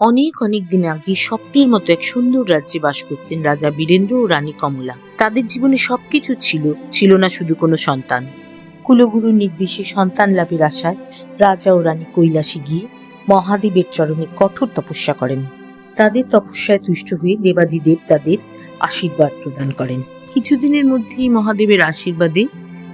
অনেক অনেক দিন আগে স্বপ্নের মতো এক সুন্দর রাজ্যে বাস করতেন রাজা বীরেন্দ্র ও রানী কমলা। তাদের জীবনে সবকিছু ছিল ছিল না শুধু কোনো সন্তান। কুলগুরুর নির্দেশে সন্তান লাভের আশায় রাজা ও রানী কৈলাসে গিয়ে মহাদেবের চরণে কঠোর তপস্যা করেন। তাদের তপস্যায় তুষ্ট হয়ে দেবাদিদেব তাদের আশীর্বাদ প্রদান করেন। কিছুদিনের মধ্যেই মহাদেবের আশীর্বাদে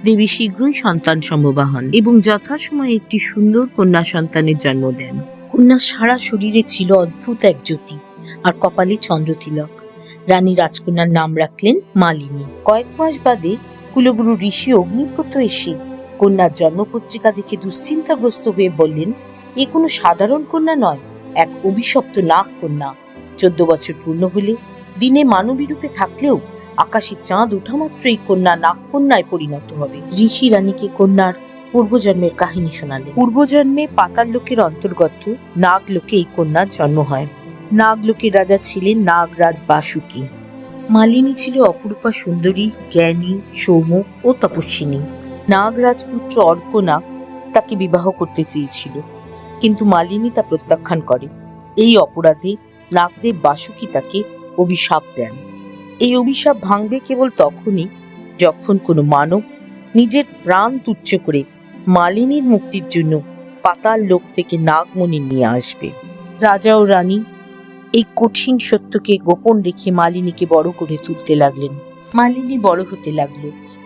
দেবী শীঘ্রই সন্তান সম্ভবা হন এবং যথাসময়ে একটি সুন্দর কন্যা সন্তানের জন্ম দেন। কন্যা সারা শরীরে ছিল অদ্ভুত এক জ্যোতি আর কপালে চন্দ্রতিলক রানী রাজকন্যার নাম রাখলেন মালিনী। কয়েক মাস বাদে কুলগুরু ঋষি অগ্নিব্রত এসে কন্যার জন্মপত্রিকা দেখে দুশ্চিন্তাগ্রস্ত হয়ে বললেন, এ কোনো সাধারণ কন্যা নয়, এক অভিশপ্ত নাগ কন্যা। চোদ্দ বছর পূর্ণ হলে দিনে মানবী রূপে থাকলেও আকাশে চাঁদ ওঠা মাত্র এই কন্যা নাগ কন্যায় পরিণত হবে। ঋষি রানীকে কন্যার পূর্বজন্মের কাহিনী শোনালেন। পূর্বজন্মে পাতাল লোকের অন্তর্গত নাগ লোকে এই কন্যার জন্ম হয়। নাগ লোকের রাজা ছিলেন নাগরাজ বাসুকি। মালিনী ছিল অপরূপা সুন্দরী, জ্ঞানী, সৌম্য ও তপস্বিনী। নাগরাজ পুত্র অর্কনাগ তাকে বিবাহ করতে চেয়েছিল, কিন্তু মালিনী তা প্রত্যাখ্যান করে। এই অপরাধে নাগদেব বাসুকি তাকে অভিশাপ দেন। এই অভিশাপ ভাঙবে কেবল তখনই যখন কোনো মানব নিজের প্রাণ তুচ্ছ করে মালিনীর মুক্তির জন্য পাতাল লোক থেকে নাগমণি নিয়ে আসবে। রাজা ও রানী এই কঠিন সত্যকে গোপন রেখে মালিনীকে বড় করে তুলতে লাগলেন। মালিনী বড় হতে লাগল।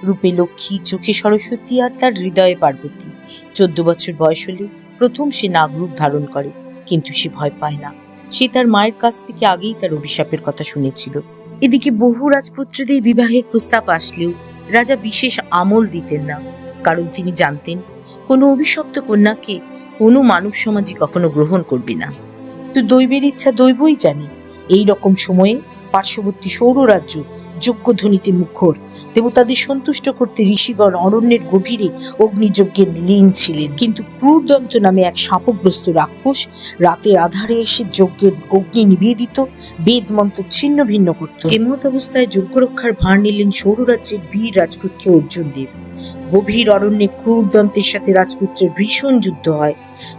রূপে লক্ষ্মী, চোখে সরস্বতী আর তার হৃদয়ে পার্বতী। চোদ্দ বছর বয়স হলে প্রথম সে নাগরূপ ধারণ করে, কিন্তু সে ভয় পায় না। সে তার মায়ের কাছ থেকে আগেই তার অভিশাপের কথা শুনেছিল। এদিকে বহু রাজপুত্রদের বিবাহের প্রস্তাব আসলেও রাজা বিশেষ আমল দিতেন না, কারণ তিনি জানতেন কোনো অভিশপ্ত কন্যাকে কোনো মানব সমাজই কখনো গ্রহণ করবে না। তো দৈবের ইচ্ছা দৈবই জানে। এই রকম সময়ে পার্শ্ববর্তী সৌররাজ্য ধ্বনিতে মুখর। দেবতাদের সন্তুষ্ট করতে ঋষিগণ অরণ্যের গভীরে অগ্নিযজ্ঞের লীন ছিলেন। কিন্তু ক্রূরদন্ত নামে এক সাপগ্রস্ত রাক্ষস রাতের আধারে এসে যজ্ঞের অগ্নি নিভিয়ে দিত বেদ মন্ত্র ছিন্ন ভিন্ন করত। এমত অবস্থায় যজ্ঞ রক্ষার ভার নিলেন সৌররাজ্যের বীর রাজপুত্র অর্জুন দেব গভীর অরণ্যে ক্রূরদন্তের সাথে রাজপুত্রের ভীষণ যুদ্ধ হয়।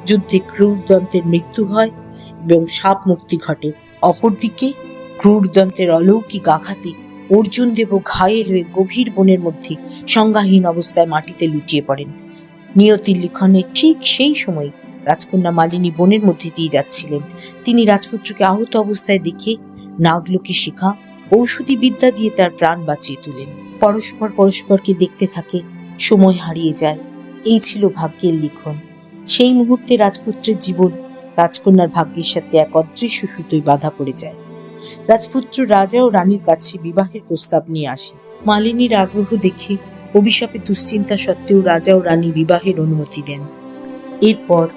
যুদ্ধে ক্রূরদন্তের মৃত্যু হয় এবং সাপ মুক্তি ঘটে। অপরদিকে ক্রূরদন্তের অলৌকিক আঘাতে অর্জুন দেব ঘায়েল হয়ে গভীর বনের মধ্যে সংজ্ঞাহীন অবস্থায় মাটিতে লুটিয়ে পড়েন। নিয়তির লিখনে ঠিক সেই সময় রাজকন্যা মালিনী বনের মধ্যে দিয়ে যাচ্ছিলেন। তিনি রাজপুত্রকে আহত অবস্থায় দেখে নাগলোকে শিখা ঔষধি বিদ্যা দিয়ে তার প্রাণ বাঁচিয়ে তোলেন। পরস্পর পরস্পরকে দেখতে থাকে, সময় হারিয়ে যায়। এই ছিল ভাগ্যের লিখন। সেই মুহূর্তে রাজপুত্রের জীবন রাজকন্যার ভাগ্যের সাথে এক অদৃশ্য সুতোয় বাধা পড়ে যায়। রাজপুত্র রাজা ও রানীর কাছে বিবাহের প্রস্তাব নিয়ে আসে। মালিনীর আগ্রহ দেখে অভিশাপে দুশ্চিন্তা সত্ত্বেও রাজা ও রানী বিবাহের অনুমতি দেন। এরপর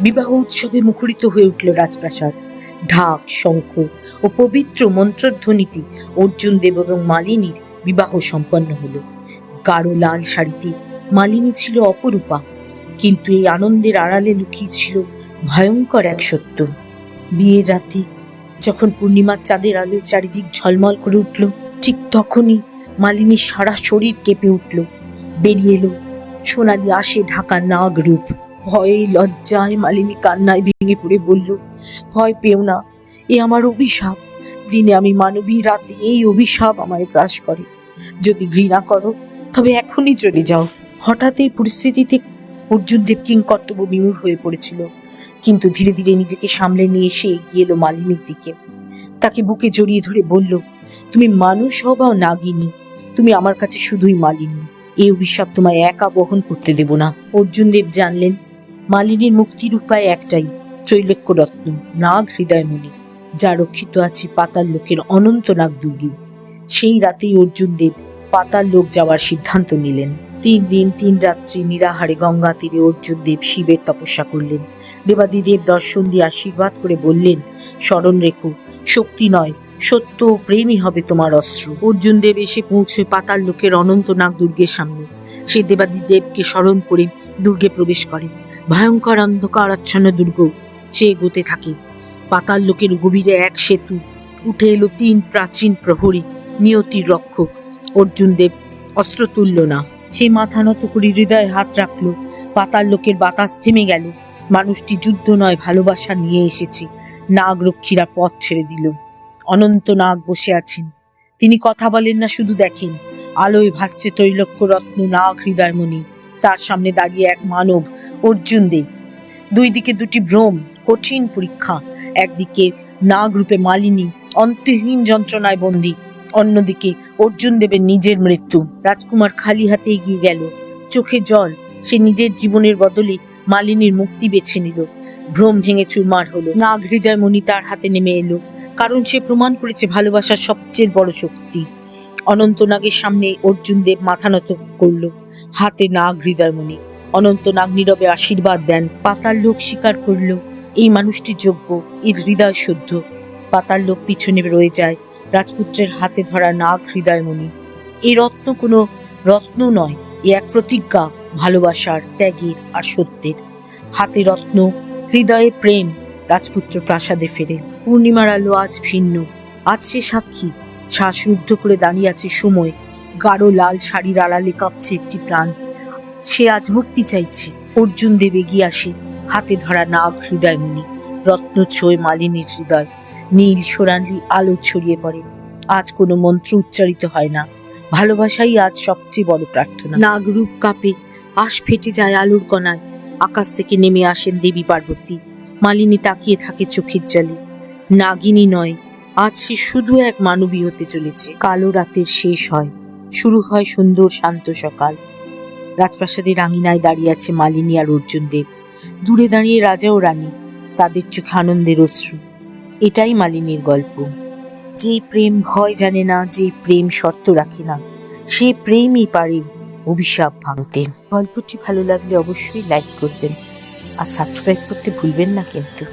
বিবাহ উৎসবে মুখরিত হয়ে উঠল রাজপ্রাসাদ। ঢাক, শঙ্খ ও পবিত্র মন্ত্রধ্বনিতে অর্জুন দেব এবং মালিনীর বিবাহ সম্পন্ন হলো। গাঢ় লাল শাড়িতে মালিনী ছিল অপরূপা, কিন্তু এই আনন্দের আড়ালে লুকিয়ে ছিল ভয়ঙ্কর এক সত্য। বিয়ের রাতে যখন পূর্ণিমার চাঁদের আলোয় চারিদিক ঝলমল করে উঠল, ঠিক তখনই মালিনীর সারা শরীর কেঁপে উঠল। বেরিয়ে এলো সোনালি আসে ঢাকা নাগ রূপ ভয়ে লজ্জায় মালিনী কান্নায় ভেঙে পড়ে বলল, ভয় পেও না, এ আমার অভিশাপ। দিনে আমি মানবী রাতে এই অভিশাপ আমায় গ্রাস করে। যদি ঘৃণা করো, তবে এখনই চলে যাও। হঠাৎ এই পরিস্থিতিতে অর্জুন দেব কিং কর্তব্য বিমূর হয়ে পড়েছিল। কিন্তু ধীরে ধীরে নিজেকে সামলে নিয়ে এসে এগিয়ে এলো মালিনীর দিকে। তাকে বুকে জড়িয়ে ধরে বলল, তুমি মানুষ হও বা নাগিনী, তুমি আমার কাছে শুধুই মালিনী। এই অভিশাপ তোমায় একা বহন করতে দেব না। অর্জুন দেব জানলেন মালিনীর মুক্তির উপায় একটাই ত্রৈলোক্য রত্ন নাগ হৃদয়মণি, যা রক্ষিত আছে পাতাল লোকের অনন্ত নাগ দুর্গে। সেই রাতেই অর্জুন দেব পাতাল লোক যাওয়ার সিদ্ধান্ত নিলেন। তিন দিন, তিন রাত্রি নিরাহারে গঙ্গা তীরে অর্জুন দেব শিবের তপস্যা করলেন। দেবাদিদেব দর্শন দিয়ে আশীর্বাদ করে বললেন স্মরণ রেখো, শক্তি নয়, সত্য ও প্রেমই হবে তোমার অস্ত্র অর্জুন দেব এসে পৌঁছে পাতাল লোকের অনন্তনাগ দুর্গের সামনে। সে দেবাদিদেবকে স্মরণ করে দুর্গে প্রবেশ করে ভয়ঙ্কর অন্ধকার আচ্ছন্ন দুর্গ, সে এগোতে থাকে। পাতাল লোকের গভীরে এক সেতু, উঠে এলো তিন প্রাচীন প্রহরী, নিয়তির রক্ষক। অর্জুন দেব অস্ত্র তুলল না। সে মাথা নত করে হৃদয়ে হাত রাখল। পাতাল লোকের বাতাস থেমে গেল। মানুষটি যুদ্ধ নয়, ভালোবাসা নিয়ে এসেছে। নাগরক্ষীরা পথ ছেড়ে দিল। অনন্ত নাগ বসে আছেন। তিনি কথা বলেন না, শুধু দেখেন। আলোয় ভাসছে তৈলক্য রত্ন নাগ হৃদয়মণি। তার সামনে দাঁড়িয়ে এক মানব অর্জুন দেব দুই দিকে দুটি ভ্রম, কঠিন পরীক্ষা। একদিকে নাগ রূপে মালিনী, অন্তহীন যন্ত্রণায় বন্দী। অন্যদিকে অর্জুন দেবের নিজের মৃত্যু। রাজকুমার খালি হাতে এগিয়ে গেল। চোখে জল, সে নিজের জীবনের বদলে মালিনীর মুক্তি বেছে নিল। ভ্রম ভেঙে চুরমার হলো। নাগ হৃদয়মণি তার হাতে নেমে এলো। কারণ সে প্রমাণ করেছে ভালোবাসার সবচেয়ে বড় শক্তি। অনন্ত নাগের সামনে অর্জুন দেব মাথা নত করল। হাতে নাগ হৃদয়মণি। অনন্ত নাগ নীরবে আশীর্বাদ দেন। পাতাল লোক স্বীকার করল, এই মানুষটি যোগ্য, এর হৃদয় শুদ্ধ। পাতাল লোক পিছনে রয়ে যায়, রাজপুত্রের হাতে ধরা নাগ হৃদয়মণি। এই রত্ন কোনো রত্ন নয়, এ এক প্রতিজ্ঞা, ভালোবাসার, ত্যাগের আর সত্যের। হাতে রত্ন, হৃদয়ে প্রেম, রাজপুত্র প্রাসাদে ফেরে। পূর্ণিমার আলো আজ ভিন্ন, আজ সে সাক্ষী। শ্বাসরুদ্ধ করে দাঁড়িয়ে আছে সময়, গাঢ় লাল শাড়ির আড়ালে কাঁপছে একটি প্রাণ। সে আজ মুক্তি চাইছে। অর্জুন দেব এগিয়ে আসে হাতে ধরা নাগ হৃদয়মণি। রত্ন ছোয় মালিনীর হৃদয়। নীল সোনালি আলো ছড়িয়ে পড়ে। আজ কোনো মন্ত্র উচ্চারিত হয় না। ভালোবাসাই আজ সবচেয়ে বড় প্রার্থনা। নাগরূপ কাপে আশ ফেটে যায় আলোর কণায়। আকাশ থেকে নেমে আসেন দেবী পার্বতী। মালিনী তাকিয়ে থাকে চোখের জলে। নাগিনী নয়, আজ সে শুধু এক মানবী হতে চলেছে। কালো রাতের শেষ হয়। শুরু হয় সুন্দর শান্ত সকাল। রাজপ্রাসাদের আঙিনায় দাঁড়িয়ে আছে মালিনী আর অর্জুন দেব। দূরে দাঁড়িয়ে রাজা ও রানী, তাদের চোখে আনন্দের অশ্রু। এটাই মালিনীর গল্প। যে প্রেম ভয় জানে না, যে প্রেম শর্ত রাখে না, সে প্রেমই পারে অভিশাপ ভাঙতে। গল্পটি ভালো লাগলে অবশ্যই লাইক করবেন। আর সাবস্ক্রাইব করতে ভুলবেন না কিন্তু।